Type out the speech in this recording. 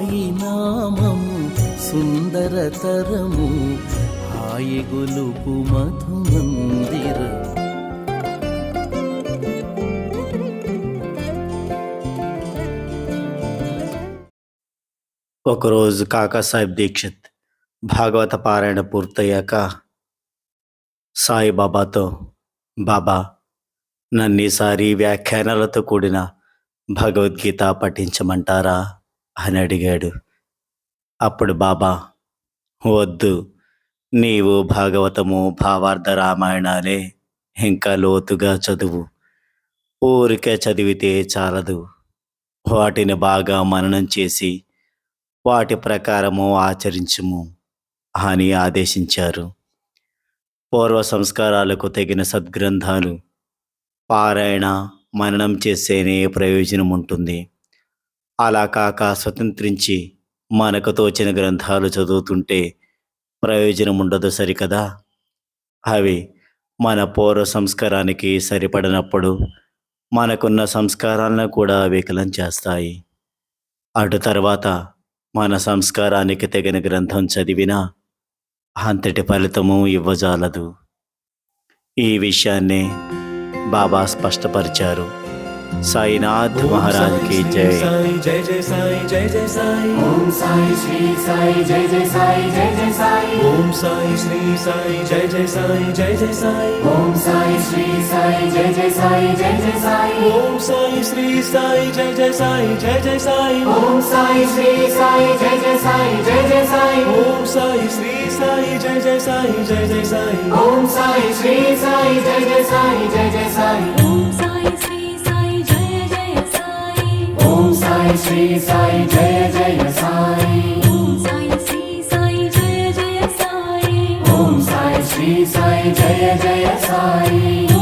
సాయి నామము సుందరతరము హాయి గొలుపు మధుమందిరము ఒకరోజు కాకాసాహెబ్ దీక్షిత్ భాగవత పారాయణ పూర్తయ్యాక సాయిబాబాతో బాబా నన్ను ఈసారి వ్యాఖ్యానాలతో కూడిన భగవద్గీత పఠించమంటారా? అని అడిగాడు. అప్పుడు బాబా వద్దు నీవు భాగవతము భావార్థ రామాయణాలే ఇంకా లోతుగా చదువు. ఊరికే చదివితే చాలదు. వాటిని బాగా మననం చేసి వాటి ప్రకారము ఆచరించుము అని ఆదేశించారు. పూర్వ సంస్కారాలకు తగిన సద్గ్రంథాలు పారాయణ మననం చేసేనే ప్రయోజనం ఉంటుంది అలా కాక స్వతంత్రించి మనకు తోచిన గ్రంథాలు చదువుతుంటే ప్రయోజనం ఉండదు సరికదా? అవి మన పూర్వ సంస్కారానికి సరిపడినప్పుడు మనకున్న సంస్కారాలను కూడా వికలం చేస్తాయి. అటు తర్వాత మన సంస్కారానికి తగిన గ్రంథం చదివినా అంతటి ఫలితము ఇవ్వజాలదు. ఈ విషయాన్ని బాబా స్పష్టపరిచారు. साईनाथ महाराज की जय जय जय साई जय जय साई ओम साई श्री साई जय जय साई जय जय साई ओम साई श्री साई जय जय साई जय जय साई ओम साई श्री साई जय जय साई जय जय साई ओम साई श्री साई जय जय साई जय जय साई ओम साई श्री साई जय जय साई जय जय साई ओम साई श्री साई जय जय साई जय जय साई ओम साई श्री साई जय जय साई जय जय साई साई श्री साई जय जय साई। ॐ साई श्री साई जय जय साई। ॐ साई श्री साई जय जय साई।